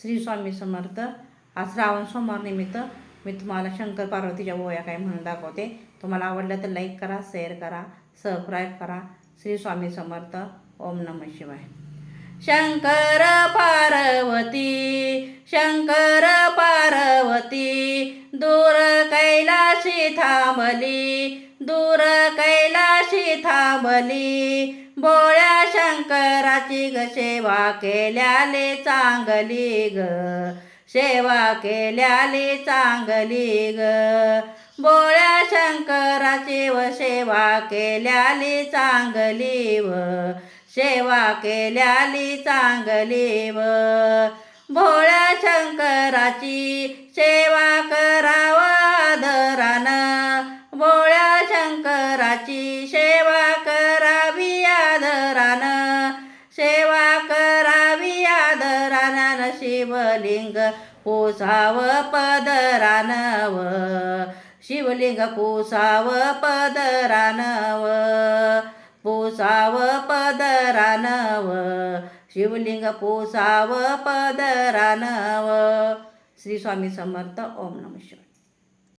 श्री स्वामी समर्थ आज श्रावण सोमवार निमित्त मी तुम्हाला शंकर पार्वतीच्या ओया काय म्हणून दाखवते. तुम्हाला आवडलं तर लाईक करा शेअर करा सबस्क्राईब करा. श्री स्वामी समर्थ ओम नम शिवाय. शंकर पार्वती शंकर पार्वती दूर कैलाशी थांबली दूर कैलाशी थांबली. बोळ्या शंकराची ग सेवा केल्याले चांगली ग. सेवा केल्याले चांगली ग. बोळ्या शंकराची व सेवा केल्याली चांगली व. सेवा केल्याली चांगली व. भोळ्या शंकराची सेवा करावा शंकराची सेवा करावी आदरानं. सेवा करावी आदरानं शिवलिंग पुसाव पदरानव. शिवलिंग पुसाव पदरानव. पुसाव पदरानव. शिवलिंग पुसाव पदरानव. श्री स्वामी समर्थ. ओम नम शिवाय.